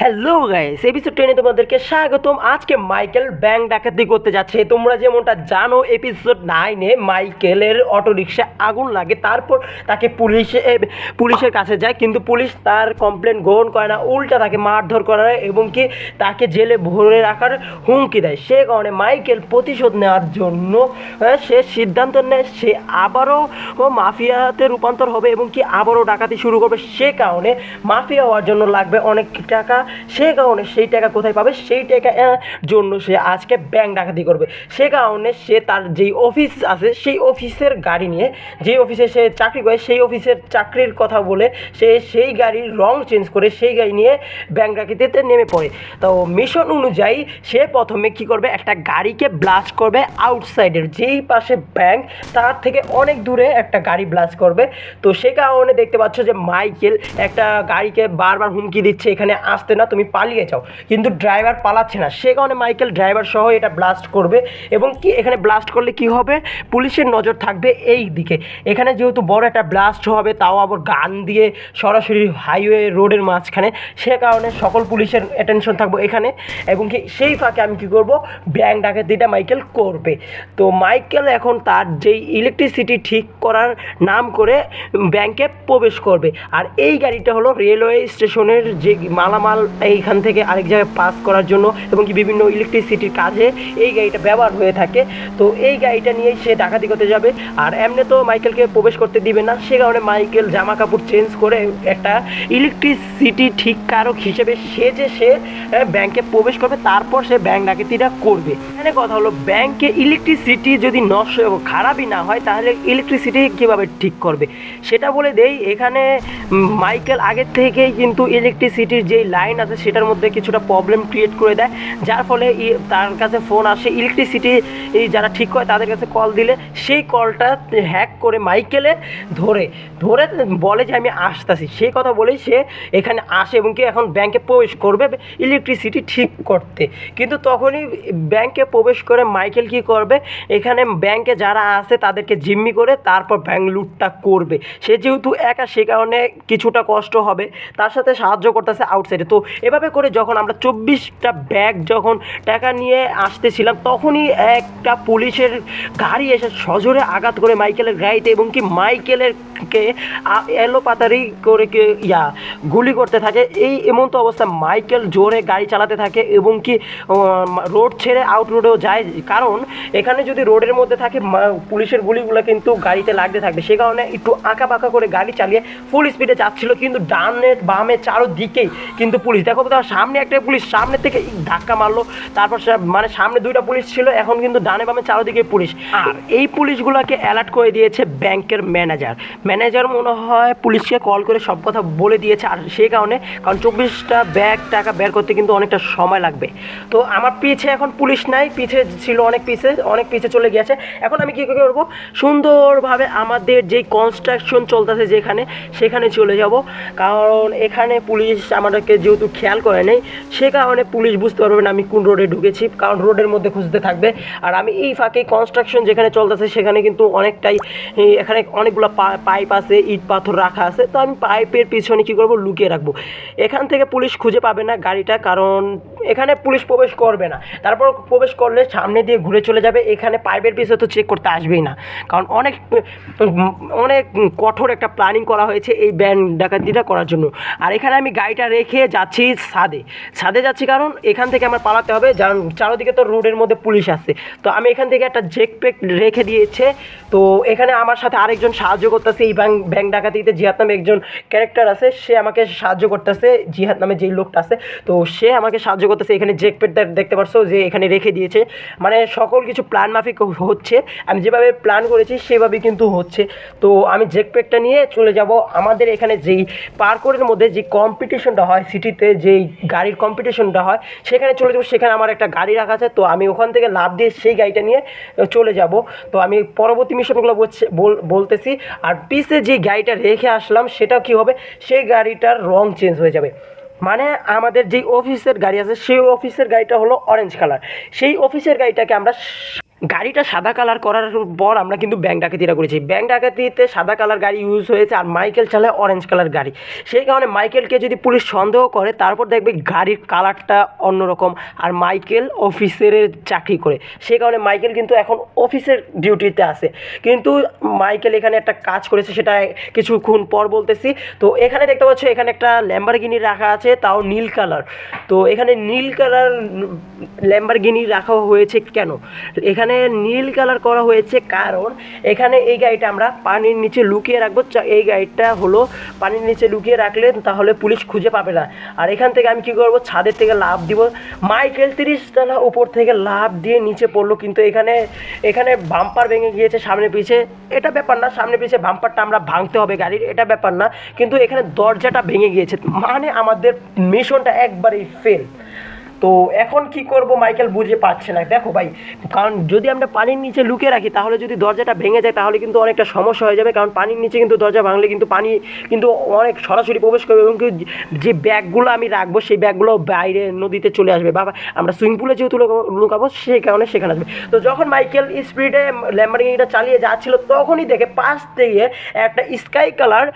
Hello guys episode টেনে তোমাদেরকে স্বাগতম। আজকে মাইকেল ব্যাংক ডাকাতি করতে যাচ্ছে। তোমরা যেমনটা জানো এপিসোড নাইনে মাইকেলের অটোরিকশা আগুন লাগে। তারপর তাকে পুলিশে পুলিশের কাছে যায়, কিন্তু পুলিশ তার কমপ্লেন গ্রহণ করে না। উল্টা তাকে মারধর করে এবং কি তাকে জেলে ভরে রাখার হুমকি দেয়। সে কারণে মাইকেল প্রতিশোধ নেওয়ার জন্য সে সিদ্ধান্ত নেয়, সে আবারও মাফিয়াতে রূপান্তর হবে এবং কি আবারও ডাকাতি শুরু করবে। সে কারণে মাফিয়া হওয়ার জন্য লাগবে অনেক টাকা। সে কারণে সেই টাকা কোথায় পাবে? সেই টাকা জন্য সে আজকে ব্যাংক ডাকাতি করবে। সে কারণে সে তার যেই অফিস আছে, সেই অফিসের গাড়ি নিয়ে, যে অফিসে সে চাকরি করে, সেই অফিসের চাকরির কথা বলে সে সেই গাড়ির রং চেঞ্জ করে সেই গাড়ি নিয়ে ব্যাংক ডাকাতিতে নেমে পড়ে। তো মিশন অনুযায়ী সে প্রথমে কি করবে? একটা গাড়িকে ব্লাস্ট করবে আউটসাইডের যেই পাশে ব্যাংক তার থেকে অনেক দূরে একটা গাড়ি ব্লাস্ট করবে। তো সে কারণে দেখতে পাচ্ছ যে মাইকেল একটা গাড়িকে বারবার হুমকি দিচ্ছে, এখানে আসতে না, তুমি পালিয়ে যাও। কিন্তু ড্রাইভার পালাচ্ছে না। সে কারণে মাইকেল ড্রাইভার সহ এটা ব্লাস্ট করবে এবং কি এখানে ব্লাস্ট করলে কি হবে? পুলিশের নজর থাকবে এই দিকে। এখানে যেহেতু বড় একটা ব্লাস্ট হবে, তাও আবার গান দিয়ে সরাসরি হাইওয়ে রোডের মাঝখানে। সে কারণে সকল পুলিশের অ্যাটেনশন থাকব এখানে এবং কি সেই ফাঁকে আমি কি করব? ব্যাংক ডাকাতিটা মাইকেল করবে। তো মাইকেল এখন তার যেই ইলেকট্রিসিটি ঠিক করার নাম করে ব্যাংকে প্রবেশ করবে। আর এই গাড়িটা হলো রেলওয়ে স্টেশনের যে মালামাল এইখান থেকে আরেক জায়গায় পাস করার জন্য এবং কি বিভিন্ন ইলেকট্রিসিটির কাজে এই গাড়িটা ব্যবহার হয়ে থাকে। তো এই গাড়িটা নিয়েই সে ডাকাতি করতে যাবে। আর এমনি তো মাইকেলকে প্রবেশ করতে দিবে না। সে কারণে মাইকেল জামা কাপড় চেঞ্জ করে একটা ইলেকট্রিসিটি ঠিক কারক হিসেবে সে যে সে ব্যাংকে প্রবেশ করবে, তারপর সে ব্যাংক ডাকাতিটা করবে। এখানে কথা হলো ব্যাংকে ইলেকট্রিসিটি যদি নষ্ট খারাপই না হয়, তাহলে ইলেকট্রিসিটি কীভাবে ঠিক করবে? সেটা বলে দেই, এখানে মাইকেল আগের থেকেই কিন্তু ইলেকট্রিসিটির যেই লাইন আছে, সেটার মধ্যে কিছুটা প্রবলেম ক্রিয়েট করে দেয়। যার ফলে তার কাছে ফোন আসে ইলেকট্রিসিটি যারা ঠিক করে তাদের কাছে কল দিলে, সেই কলটা হ্যাক করে মাইকেলে ধরে। ধরে বলে যে, আমি আসতেছি। সেই কথা বলেই সে এখানে আসে এবং কি এখন ব্যাংকে প্রবেশ করবে ইলেকট্রিসিটি ঠিক করতে। কিন্তু তখনই ব্যাংকে প্রবেশ করে মাইকেল কি করবে? এখানে ব্যাংকে যারা আছে তাদেরকে জিম্মি করে তারপর ব্যাংক লুটটা করবে। সে যেহেতু একা, সে কারণে কিছুটা কষ্ট হবে। তার সাথে সাহায্য করতেছে আউটসাইডে তো এভাবে করে যখন আমরা চব্বিশটা ব্যাগ যখন টাকা নিয়ে আসতেছিলাম, তখনই একটা পুলিশের গাড়ি এসে সজোরে আঘাত করে মাইকেলের গাড়িতে এবং কি মাইকেলের কে আ- এলোপাতারি করে কে, ইয়া, গুলি করতে থাকে। এই এমন তো অবস্থা, মাইকেল জোরে গাড়ি চালাতে থাকে এবং কি রোড ছেড়ে আউট রোডেও যায়। কারণ এখানে যদি রোডের মধ্যে থাকে পুলিশের গুলিগুলো কিন্তু গাড়িতে লাগতে থাকবে। সে কারণে একটু আঁকা বাঁকা করে গাড়ি চালিয়ে ফুল স্পিডে যাচ্ছিল, কিন্তু ডানে বামে চারোদিকেই কিন্তু পুলিশ। দেখো তো, সামনে একটা পুলিশ, সামনে থেকে ধাক্কা মারলো। তারপর মানে সামনে দুইটা পুলিশ ছিল, এখন কিন্তু ডানে বামে চারোদিকে পুলিশ। আর এই পুলিশগুলোকে অ্যালার্ট করে দিয়েছে ব্যাংকের ম্যানেজার ম্যানেজার মনে হয় পুলিশকে কল করে সব কথা বলে দিয়েছে, আর সেই কারণে, কারণ চব্বিশটা ব্যাগ টাকা বের করতে কিন্তু অনেকটা সময় লাগবে। তো আমার পিছে এখন পুলিশ নাই, পিছে ছিল অনেক পিছে অনেক পিছে চলে গিয়েছে। এখন আমি কী করব? সুন্দরভাবে আমাদের যেই কনস্ট্রাকশন চলতেছে যেখানে, সেখানে চলে যাব। কারণ এখানে পুলিশ আমাদেরকে যেহেতু খেয়াল করে নেই, সে কারণে পুলিশ বুঝতে পারবে না আমি কোন রোডে ঢুকেছি, কারণ রোডের মধ্যে খুঁজতে থাকবে। আর আমি এই ফাঁকে কনস্ট্রাকশন যেখানে চলতেছে সেখানে কিন্তু অনেকটাই এখানে অনেকগুলো পাইপ আছে, ইট পাথর রাখা আছে। তো আমি পাইপের পিছনে কী করব? লুকিয়ে রাখব। এখান থেকে পুলিশ খুঁজে পাবে না গাড়িটা, কারণ এখানে পুলিশ প্রবেশ করবে না। তারপর প্রবেশ করলে সামনে দিয়ে ঘুরে চলে যাবে, এখানে পাইপের পিছনে তো চেক করতে আসবেই না। কারণ অনেক অনেক কঠোর একটা প্ল্যানিং করা হয়েছে এই ব্যান্ড ডাকাতিটা করার জন্য। আর এখানে আমি গাড়িটা রেখে যাচ্ছি ছাদে। ছাদে যাচ্ছি কারণ এখান থেকে আমার পালাতে হবে কারণ চারোদিকে তো রোডের মধ্যে পুলিশ আছে। তো আমি এখান থেকে একটা জেক পেক রেখে দিয়েছে। তো এখানে আমার সাথে আরেকজন সাহায্য করতেছে, এই ব্যাংক ব্যাংক ডাকাতিতে জিহাদ নামে একজন ক্যারেক্টার আছে। সে আমাকে সাহায্য করতেছে জিহাদ নামে যেই লোকটা আছে। তো সে আমাকে সাহায্য করতেছে, এখানে জেক পেট দেখতে পারছ যে এখানে রেখে দিয়েছে। মানে সকল কিছু প্ল্যান মাফিক হচ্ছে। আমি যেভাবে প্ল্যান করেছি সেভাবে কিন্তু হচ্ছে। তো আমি জেক পেকটা নিয়ে চলে যাব। আমাদের এখানে যেই পার্করের মধ্যে যে কম্পিটিশনটা হয় সিটিতে যেই গাড়ির কম্পিটিশনটা হয়, সেখানে চলে যাব। সেখানে আমার একটা গাড়ি রাখা আছে, তো আমি ওখান থেকে লাভ দিয়ে সেই গাড়িটা নিয়ে চলে যাব। তো আমি পরবর্তী মিশনগুলো বলতেছি। আর পিসে যে গাড়িটা রেখে আসলাম, সেটা কি হবে? সেই গাড়িটার রং চেঞ্জ হয়ে যাবে। মানে আমাদের যেই অফিসের গাড়ি আছে, সেই অফিসের গাড়িটা হলো অরেঞ্জ কালার সেই অফিসের গাড়িটাকে আমরা গাড়িটা সাদা কালার করার পর আমরা কিন্তু ব্যাংক ডাকাতিটা করেছি। ব্যাংক ডাকাতিতে সাদা কালার গাড়ি ইউজ হয়েছে আর মাইকেল চালায় অরেঞ্জ কালার গাড়ি। সেই কারণে মাইকেলকে যদি পুলিশ সন্দেহ করে, তারপর দেখবে গাড়ির কালারটা অন্যরকম আর মাইকেল অফিসের চাকরি করে। সেই কারণে মাইকেল কিন্তু এখন অফিসের ডিউটিতে আছে। কিন্তু মাইকেল এখানে একটা কাজ করেছে, সেটা কিছুক্ষণ পর বলতেছি। তো এখানে দেখতে পাচ্ছ, এখানে একটা ল্যাম্বারগিনি রাখা আছে, তাও নীল কালার তো এখানে নীল কালার ল্যাম্বারগিনি রাখা হয়েছে কেন? এখানে নীল কালার করা হয়েছে কারণ এখানে এই গাড়িটা আমরা পানির নিচে লুকিয়ে রাখব। এই গাড়িটা হলো পানির নিচে লুকিয়ে রাখলে তাহলে পুলিশ খুঁজে পাবে না। আর এখান থেকে আমি কি করব? ছাদের থেকে লাভ দিব। মাইকেল তিরিশ তলা উপর থেকে লাভ দিয়ে নিচে পড়ল, কিন্তু এখানে এখানে বাম্পার ভেঙে গিয়েছে সামনে পিছে। এটা ব্যাপার না, সামনে পিছে বাম্পারটা আমরা ভাঙতে হবে গাড়ির, এটা ব্যাপার না। কিন্তু এখানে দরজাটা ভেঙে গিয়েছে। মানে আমাদের মিশনটা একবারেই ফেল তো এখন কি করব মাইকেল বুঝে পাচ্ছে না। দেখো ভাই, কারণ যদি আমরা পানির নিচে লুকিয়ে রাখি, তাহলে যদি দরজাটা ভেঙে যায়, তাহলে কিন্তু অনেকটা সমস্যা হয়ে যাবে। কারণ পানির নিচে কিন্তু দরজা ভাঙলে কিন্তু পানি কিন্তু অনেক সরাসরি প্রবেশ করবে এবং যে ব্যাগগুলো আমি রাখব, সেই ব্যাগগুলো বাইরে নদীতে চলে আসবে। বা আমরা সুইমিং পুলে যেহেতু লুকাবো- সেই কারণে সেখানে আসবে। তো যখন মাইকেল স্পিডে ল্যাম্বারিংটা চালিয়ে যাচ্ছিল, তখনই দেখে পাশ থেকে একটা স্কাই কালার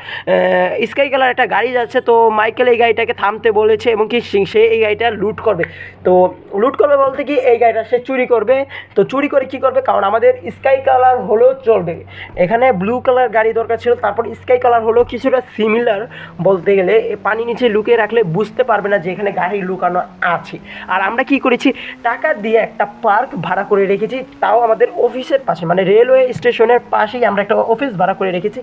স্কাই কালার একটা গাড়ি যাচ্ছে। তো মাইকেল এই গাড়িটাকে থামতে বলেছে এবং কি সে এই গাড়িটা লুট করবে। তো লুট করবে বলতে কি এই গাড়িটা সে চুরি করবে। তো চুরি করে কি করবে? কারণ আমাদের স্কাই কালার হলেও চলবে। এখানে ব্লু কালার গাড়ি দরকার ছিল, তারপর স্কাই কালার হলো কিছুটা সিমিলার বলতে গেলে পানি নিচে লুকিয়ে রাখলে বুঝতে পারবে না যে এখানে গাড়ি লুকানো আছে। আর আমরা কি করেছি? টাকা দিয়ে একটা পার্ক ভাড়া করে রেখেছি, তাও আমাদের অফিসের পাশে মানে রেলওয়ে স্টেশনের পাশেই আমরা একটা অফিস ভাড়া করে রেখেছি।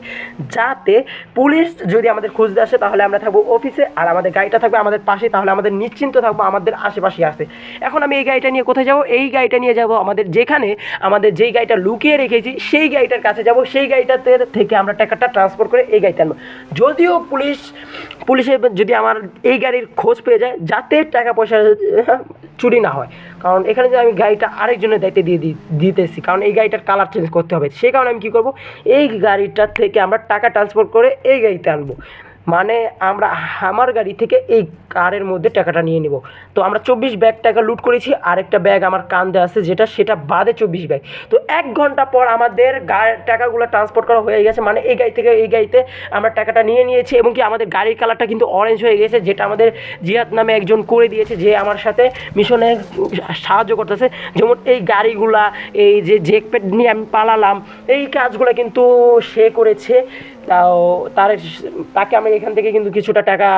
যাতে পুলিশ যদি আমাদের খুঁজতে আসে, তাহলে আমরা থাকব অফিসে আর আমাদের গাড়িটা থাকবে আমাদের পাশে তাহলে আমাদের নিশ্চিন্ত থাকব আমাদের আশেপাশে আছে। এখন আমি এই গাড়িটা নিয়ে কোথায় যাব? এই গাড়িটা নিয়ে যাব আমাদের যেখানে আমাদের যেই গাড়িটা লুকিয়ে রেখেছি সেই গাড়িটার কাছে যাব। সেই গাড়িটাতে থেকে আমরা টাকাটা ট্রান্সফার করে এই গাড়িতে আনব। যদিও পুলিশ পুলিশে যদি আমার এই গাড়ির খোঁজ পেয়ে যায় যাতে টাকা পয়সা আহ, চুরি না হয়। কারণ এখানে যে আমি গাড়িটা আরেকজনের দায়িত্বে দিয়ে দিতেছি কারণ এই গাড়িটার কালার চেঞ্জ করতে হবে। সেই কারণে আমি কী করব? এই গাড়িটার থেকে আমরা টাকা ট্রান্সফার করে এই গাড়িতে আনব। মানে আমরা আমার গাড়ি থেকে এই কারের মধ্যে টাকাটা নিয়ে নেব। তো আমরা চব্বিশ ব্যাগ টাকা লুট করেছি, আরেকটা ব্যাগ আমার কান্দে আছে, যেটা সেটা বাদে চব্বিশ ব্যাগ তো এক ঘণ্টা পর আমাদের টাকাগুলো ট্রান্সপোর্ট করা হয়ে গেছে মানে এই গাড়ি থেকে এই গাড়িতে আমরা টাকাটা নিয়ে নিয়েছি এবং কি আমাদের গাড়ির কালারটা কিন্তু অরেঞ্জ হয়ে গেছে, যেটা আমাদের জিহাদ নামে একজন করে দিয়েছে, যে আমার সাথে মিশনে সাহায্য করতেছে। যেমন এই গাড়িগুলা, এই যে জেকপ্যাড নিয়ে আমি পালালাম, এই কাজগুলো কিন্তু সে করেছে। তাও তার তাকে আমি এখান থেকে কিন্তু কিছুটা টাকা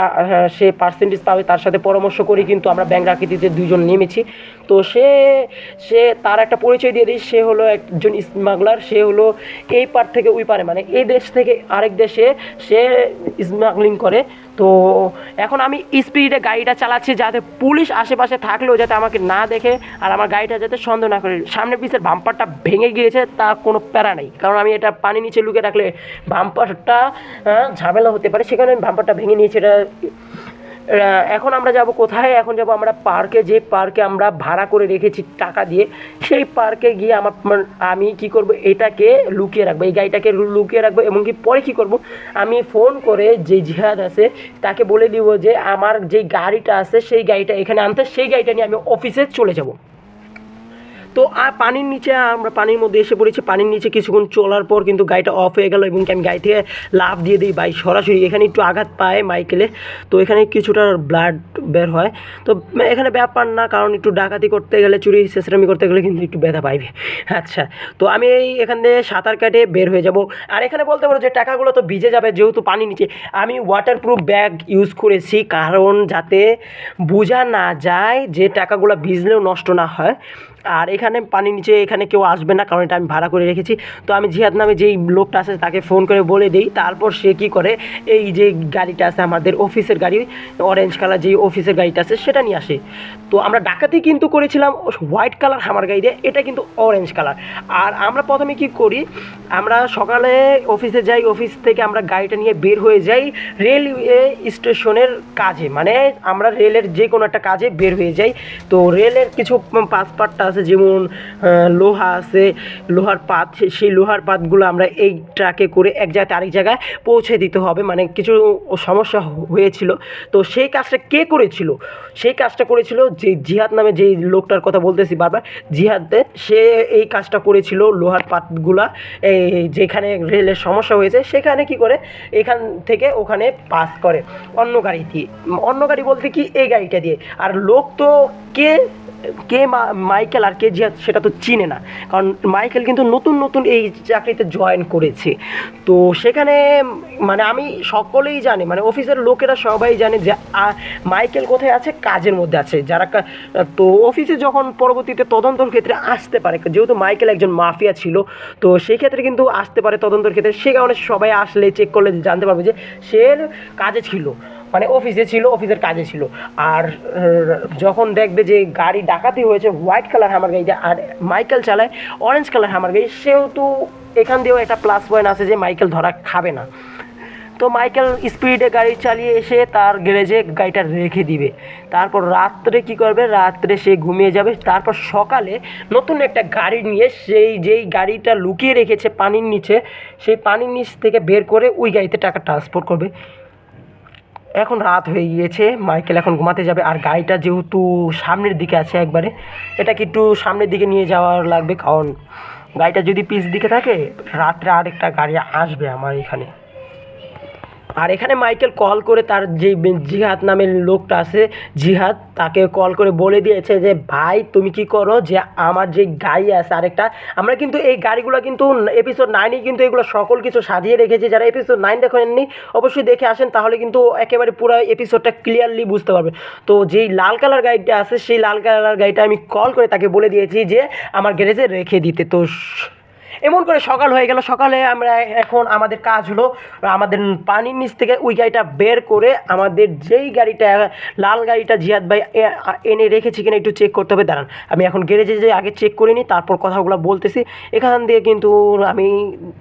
সে পার্সেন্টেজ পাবে তার সাথে পরামর্শ করি, কিন্তু আমরা ব্যাংক রাখিতে দুজন নেমেছি। তো সে সে তার একটা পরিচয় দিয়ে দিই, সে হলো একজন স্মাগলার সে হলো এই পার থেকে ওই পারে মানে এই দেশ থেকে আরেক দেশে সে স্মাগলিং করে। তো এখন আমি স্পিডে গাড়িটা চালাচ্ছি যাতে পুলিশ আশেপাশে থাকলেও যাতে আমাকে না দেখে আর আমার গাড়িটা যাতে সন্দেহ না করে। সামনে পিসের বাম্পারটা ভেঙে গিয়েছে, তার কোনো প্যারা নেই। কারণ আমি এটা পানি নিচে লুকিয়ে রাখলে বাম্পারটা ঝামেলা হতে পারে। সেখানে আমি বাম্পারটা ভেঙে নিয়েছি, এটা এখন আমরা যাব কোথায়? এখন যাব আমরা পার্কে যে পার্কে আমরা ভাড়া করে রেখেছি টাকা দিয়ে, সেই পার্কে গিয়ে আমার মানে আমি কি করব? এটাকে লুকিয়ে রাখব। এই গাড়িটাকে লুকিয়ে রাখব এবং কি পরে কি করব? আমি ফোন করে যে জিহাদ আছে, তাকে বলে দিব যে আমার যে গাড়িটা আছে, সেই গাড়িটা এখানে আনতে, সেই গাড়িটা নিয়ে আমি অফিসে চলে যাব। তো আর পানির নিচে, আমরা পানির মধ্যে এসে পড়েছি। পানির নিচে কিছুক্ষণ চলার পর কিন্তু গাড়িটা অফ হয়ে গেল এবং আমি গাড়ি থেকে লাভ দিয়ে দিই বাইক সরাসরি। এখানে একটু আঘাত পায় মাইকেলে। তো এখানে কিছুটা ব্লাড বের হয়। তো এখানে ব্যাপার না, কারণ একটু ডাকাতি করতে গেলে, চুরি চেঁচড়ামি করতে গেলে কিন্তু একটু ব্যথা পাইবে। আচ্ছা তো আমি এই এখান থেকে সাঁতার কাটে বের হয়ে যাব। আর এখানে বলতে পারো যে টাকাগুলো তো ভিজে যাবে যেহেতু পানি নিচে। আমি ওয়াটারপ্রুফ ব্যাগ ইউজ করেছি, কারণ যাতে বোঝা না যায় যে টাকাগুলো ভিজলেও নষ্ট না হয়। আর এখানে পানির নিচে এখানে কেউ আসবে না, কারণ এটা আমি ভাড়া করে রেখেছি। তো আমি জিহাদ নামে যেই লোকটা আছে তাকে ফোন করে বলে দিই, তারপর সে কী করে, এই যে গাড়িটা আছে আমাদের অফিসের গাড়ি অরেঞ্জ কালার যেই অফিসের গাড়িটা আছে সেটা নিয়ে আসে। তো আমরা ডাকাতি কিন্তু করেছিলাম হোয়াইট কালার হামার গাড়ি দিয়ে, এটা কিন্তু অরেঞ্জ কালার আর আমরা প্রথমে কি করি, আমরা সকালে অফিসে যাই অফিস থেকে আমরা গাড়িটা নিয়ে বের হয়ে যাই রেলওয়ে স্টেশনের কাজে। মানে আমরা রেলের যে কোনো একটা কাজে বের হয়ে যাই। তো রেলের কিছু পাসপার্টটা আছে, যেমন লোহা আছে, লোহার পাত সেই লোহার পাতগুলো আমরা এই ট্রাকে করে এক জায়গায় আরেক জায়গায় পৌঁছে দিতে হবে। মানে কিছু সমস্যা হয়েছিল। তো সেই কাজটা কে করেছিল? সেই কাজটা করেছিল যে জিহাদ নামে যেই লোকটার কথা বলতেছি বারবার, জিহাদে সে এই কাজটা করেছিল লোহার পাতগুলা, এই যেখানে রেলের সমস্যা হয়েছে, সেখানে কি করে? এখান থেকে ওখানে পাস করে অন্য গাড়ি দিয়ে অন্য গাড়ি বলতে কি? এই গাড়িটা দিয়ে। আর লোক তো কে কে মাইকেল আর কে জিয়া সেটা তো চিনে না। কারণ মাইকেল কিন্তু নতুন নতুন এই চাকরিতে জয়েন করেছে। তো সেখানে মানে আমি সকলেই জানি মানে অফিসের লোকেরা সবাই জানে যে মাইকেল কোথায় আছে? কাজের মধ্যে আছে। যারা তো অফিসে যখন পরবর্তীতে তদন্তর ক্ষেত্রে আসতে পারে, যেহেতু মাইকেল একজন মাফিয়া ছিল, তো সেই ক্ষেত্রে কিন্তু আসতে পারে তদন্তর ক্ষেত্রে। সে কারণে সবাই আসলে চেক করলে জানতে পারবে যে, সে কাজে ছিল। মানে অফিসে ছিল অফিসের কাজে ছিল। আর যখন দেখবে যে গাড়ি ডাকাতি হয়েছে হোয়াইট কালার হামার গাড়িতে, আর মাইকেল চালায় অরেঞ্জ কালার হামার গাড়ি, সেহেতু এখান দিয়েও একটা প্লাস পয়েন্ট আছে যে মাইকেল ধরা খাবে না। তো মাইকেল স্পিডে গাড়ি চালিয়ে এসে তার গ্যারেজে গাড়িটা রেখে দিবে। তারপর রাত্রে কি করবে? রাত্রে সে ঘুমিয়ে যাবে। তারপর সকালে নতুন একটা গাড়ি নিয়ে সেই, যেই গাড়িটা লুকিয়ে রেখেছে পানির নিচে, সেই পানির নিচ থেকে বের করে ওই গাড়িতে টাকা ট্রান্সফার করবে। এখন রাত হয়ে গিয়েছে, মাইকেল এখন ঘুমাতে যাবে। আর গাড়িটা যেহেতু সামনের দিকে আছে একবারে, এটাকে একটু সামনের দিকে নিয়ে যাওয়ার লাগবে। কারণ গাড়িটা যদি পিছ দিকে থাকে, রাত্রে আরেকটা গাড়ি আসবে আমার এখানে। আর এখানে মাইকেল কল করে তার যে জিহাদ নামের লোকটা আছে, জিহাদ, তাকে কল করে বলে দিয়েছে যে, ভাই, তুমি কি করো যে, আমার যে গাড়ি আছে আরেকটা, আমরা কিন্তু এই গাড়িগুলো কিন্তু এপিসোড নাইনে কিন্তু এগুলো সকল কিছু সাজিয়ে রেখেছি। যারা এপিসোড নাইন দেখেননি অবশ্যই দেখে আসেন, তাহলে কিন্তু একেবারে পুরো এপিসোডটা ক্লিয়ারলি বুঝতে পারবে। তো যেই লাল কালার গাড়িটা আছে, সেই লাল কালার গাড়িটা আমি কল করে তাকে বলে দিয়েছি যে, আমার গ্যারেজে রেখে দিতে। তো এমন করে সকাল হয়ে গেল। সকালে আমরা এখন আমাদের কাজ হলো, আমাদের পানির নিচ থেকে ওই গাড়িটা বের করে আমাদের যেই গাড়িটা, লাল গাড়িটা জিয়াদ ভাই এনে রেখেছি কিনা একটু চেক করতে হবে। দাঁড়ান, আমি এখন গ্যারেজে যে আগে চেক করে নিই, তারপর কথাগুলো বলতেছি। এখান দিয়ে কিন্তু আমি,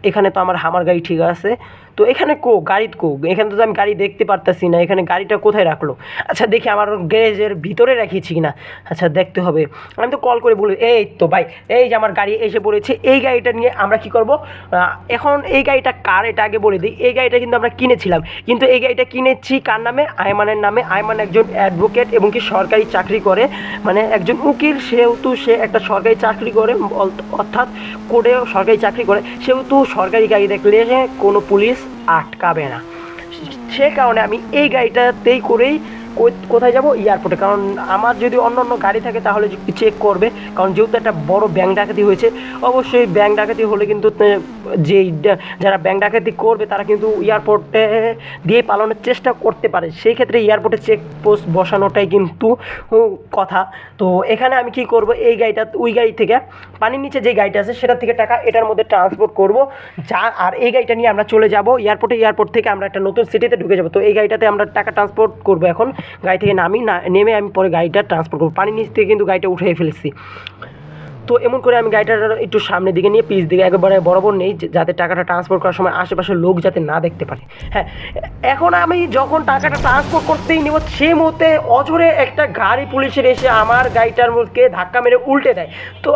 এখানে তো আমার হামার গাড়ি ঠিক আছে। তো এখানে কো গাড়ি কো, এখানে তো আমি গাড়ি দেখতে পারতাছি না, এখানে গাড়িটা কোথায় রাখল? আচ্ছা দেখি আমার গ্যারেজের ভিতরে রাখিয়েছি কিনা। আচ্ছা দেখতে হবে। আমি তো কল করে বলি, এই তো ভাই, এই যে আমার গাড়ি এসে পড়েছে, এই গাড়িটা নিয়ে আমরা কি করব? এখন এই গাড়িটা কার? এটা আগে বলে দিই। এই গাড়িটা কিন্তু আমরা কিনেছিলাম। কিন্তু এই গাড়িটা কিনেছি কার নামে? আয়মানের নামে। আয়মান একজন অ্যাডভোকেট এবং কি সরকারি চাকরি করে। মানে একজন উকিল, সেহেতু সে একটা সরকারি চাকরি করে, অর্থাৎ কোর্টেও সরকারি চাকরি করে। সেহেতু সরকারি গাড়ি দেখলে কোনো পুলিশ আটকাবে না। সে কারণে আমি এই গাড়িটাতেই করেই কোথায় যাব? এয়ারপোর্টে কারণ আমার যদি অন্য অন্য গাড়ি থাকে, তাহলে চেক করবে। কারণ যেহেতু একটা বড় ব্যাংক ডাকাতি হয়েছে, অবশ্যই ব্যাংক ডাকাতি হলে কিন্তু যেই যারা ব্যাংক ডাকাতি করবে, তারা কিন্তু এয়ারপোর্টে দিয়ে পালানোর চেষ্টা করতে পারে। সেই ক্ষেত্রে এয়ারপোর্টে চেক পোস্ট বসানোটাই কিন্তু কথা। তো এখানে আমি কি করব? এই গাড়িটা, ওই গাড়ি থেকে, পানির নিচে যে গাড়িটা আছে, সেটা থেকে টাকা এটার মধ্যে ট্রান্সপোর্ট করব। যা, আর এই গাড়িটা নিয়ে আমরা চলে যাব। এয়ারপোর্টে এয়ারপোর্ট থেকে আমরা একটা নতুন সিটিতে ঢুকে যাব। তো এই গাড়িটাতে আমরা টাকা ট্রান্সপোর্ট করব এখন। গাড়ি থেকে নামি, না, নেমে আমি পরে গাড়িটা ট্রান্সপোর্ট করব। পানির নিচ থেকে কিন্তু গাড়িটা উঠে ফেলেছি। তো এমন করে আমি গাড়িটা একটু সামনের দিকে নিয়ে পিছ দিকে একেবারে বরাবর নেই যাতে টাকাটা ট্রান্সফার করার সময় আশেপাশের লোক যাতে না দেখতে পারে। হ্যাঁ এখন আমি যখন টাকাটা ট্রান্সফার করতেই নেব সেই মুহূর্তে অজরে একটা গাড়ি পুলিশের এসে আমার গাড়িটার মুখকে ধাক্কা মেরে উল্টে দেয়। তো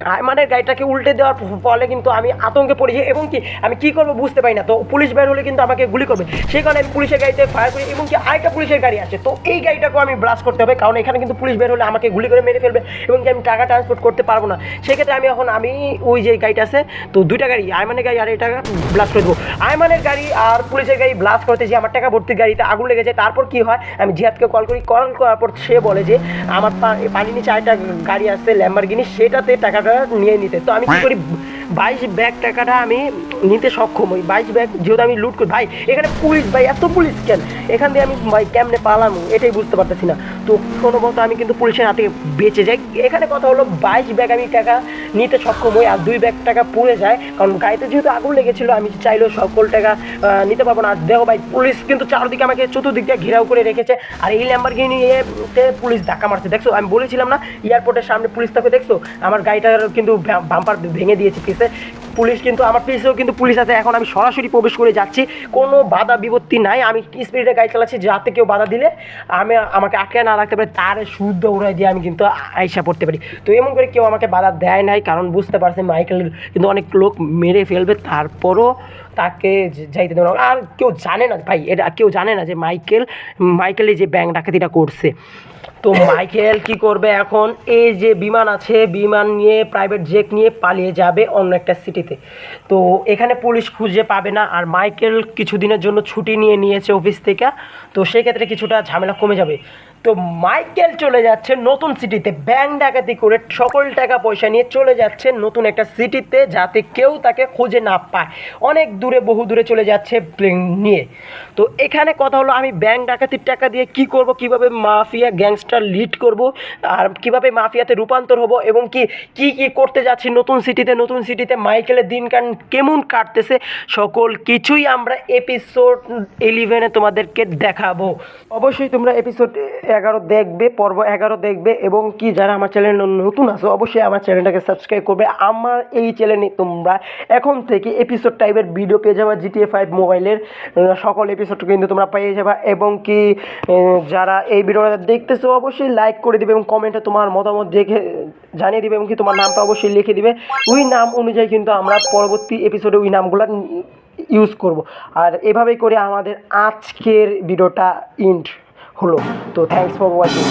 আয়মানের গাড়িটাকে উল্টে দেওয়ার ফলে কিন্তু আমি আতঙ্কে পড়েছি এবং কি, আমি কি করব বুঝতে পারি না। তো পুলিশ বের হলে কিন্তু আমাকে গুলি করবে। সেই কারণে আমি পুলিশের গাড়িতে ফায়ার করি এবং কি আরেকটা পুলিশের গাড়ি আছে। তো এই গাড়িটাকেও আমি ব্লাস্ট করতে হবে কারণ এখানে কিন্তু পুলিশ বের হলে আমাকে গুলি করে মেরে ফেলবে এবং কি আমি টাকা ট্রান্সপোর্ট করতে পারব না। সেক্ষেত্রে আমি এখন, আমি ওই যে গাড়িটা আছে, তো দুইটা গাড়ি, আয়মানের গাড়ি আর এটা ব্লাস্ট করে দেবো। আয়মানের গাড়ি আর পুলিশের গাড়ি ব্লাস্ট করতে যে আমার টাকা ভর্তির গাড়িতে আগুন লেগে যায় তারপর কি হয়, আমি জিহাদকে কল করি। কল করার পর সে বলে যে, আমার পা- পানির নিচে আরেকটা গাড়ি আছে ল্যাম্বারগিনি সেটাতে টাকাটা নিয়ে নিতে। তো আমি কি করি? বাইশ ব্যাগ টাকাটা আমি নিতে সক্ষম হই। বাইশ ব্যাগ যেহেতু আমি লুট করি। ভাই এখানে পুলিশ ভাই এত পুলিশ কেন? এখান দিয়ে আমি ভাই কেমনে পালাম এটাই বুঝতে পারতেছি না। তো কোনো মতো আমি কিন্তু পুলিশের হাতে বেঁচে যাই। এখানে কথা হলো বাইশ ব্যাগ আমি টাকা নিতে সক্ষম হই আর দুই ব্যাগ টাকা পুড়ে যায়। কারণ গাড়িতে যেহেতু আগুন লেগেছিল, আমি চাইলেও সকল টাকা নিতে পারব না। আর দেখো ভাই, পুলিশ কিন্তু চারদিকে আমাকে চতুর্দিক দিয়ে ঘেরাও করে রেখেছে। আর এই ল্যাম্বারগিনি নিয়ে পুলিশ ধাক্কা মারছে। দেখছ, আমি বলেছিলাম না এয়ারপোর্টের সামনে পুলিশ তাকে দেখছ? আমার গাড়িটার কিন্তু বাম্পার ভেঙে দিয়েছে পিছে পুলিশ কিন্তু আমার পিছেও কিন্তু পুলিশ আছে। এখন আমি সরাসরি প্রবেশ করে যাচ্ছি। কোনো বাধা বিপত্তি নাই। আমি স্পিডে গাড়ি চালাচ্ছি, যাতে কেউ বাধা দিলে আমি আমাকে আটকে না রাখতে পারি। তার শুদ্ধ উড়াই দিয়ে আমি কিন্তু আইসা পড়তে পারি। তো এমন করে কেউ আমাকে বাধা দেয় নাই, কারণ বুঝতে পারছে মাইকেল কিন্তু অনেক লোক মেরে ফেলবে। তারপরও তাকে যাইতে দেবে আর কেউ জানে না ভাই, এটা কেউ জানে না যে মাইকেল মাইকেল যে ব্যাংক ডাকাতিটা করছে। তো মাইকেল কি করবে এখন? এই যে বিমান আছে, বিমান নিয়ে প্রাইভেট জেট নিয়ে পালিয়ে যাবে অন্য একটা সিটিতে তো এখানে পুলিশ খুঁজে পাবে না, আর মাইকেল কিছুদিনের জন্য ছুটি নিয়ে নিয়েছে অফিস থেকে। তো সেক্ষেত্রে কিছুটা ঝামেলা কমে যাবে। তো মাইকেল চলে যাচ্ছে নতুন সিটিতে। ব্যাংক ডাকাতি করে সকল টাকা পয়সা নিয়ে চলে যাচ্ছে নতুন একটা সিটিতে যাতে কেউ তাকে খুঁজে না পায়। অনেক দূরে, বহু দূরে চলে যাচ্ছে প্লেন নিয়ে। তো এখানে কথা হলো, আমি ব্যাংক ডাকাতির টাকা দিয়ে কি করব, কীভাবে মাফিয়া গ্যাংস্টার লিড করব, আর কীভাবে মাফিয়াতে রূপান্তর হব, এবং কি কি কি করতে যাচ্ছি নতুন সিটিতে নতুন সিটিতে, মাইকেলের দিন কান কেমন কাটতেছে, সকল কিছুই আমরা এপিসোড ইলেভেনে তোমাদেরকে দেখাবো। অবশ্যই তোমরা এপিসোড এগারো দেখবে, পর্ব এগারো দেখবে এবং কি যারা আমার চ্যানেল নতুন আছো অবশ্যই আমার চ্যানেলটাকে সাবস্ক্রাইব করবে। আমার এই চ্যানেলে তোমরা এখন থেকে এপিসোড টাইপের ভিডিও পেয়ে যাবা জিটিএ ফাইভ মোবাইলের সকল এপিসোড কিন্তু তোমরা পেয়ে যাবা এবং কি যারা এই ভিডিওটা দেখতেছো অবশ্যই লাইক করে দিবে এবং কমেন্টে তোমার মতামত দেখে জানিয়ে দিবে এবং কি তোমার নামটা অবশ্যই লিখে দিবে। ওই নাম অনুযায়ী কিন্তু আমরা পরবর্তী এপিসোডে ওই নামগুলো ইউজ করব। আর এভাবেই করে আমাদের আজকের ভিডিওটা ইন্ড হলো। তো থ্যাংকস ফর ওয়াচিং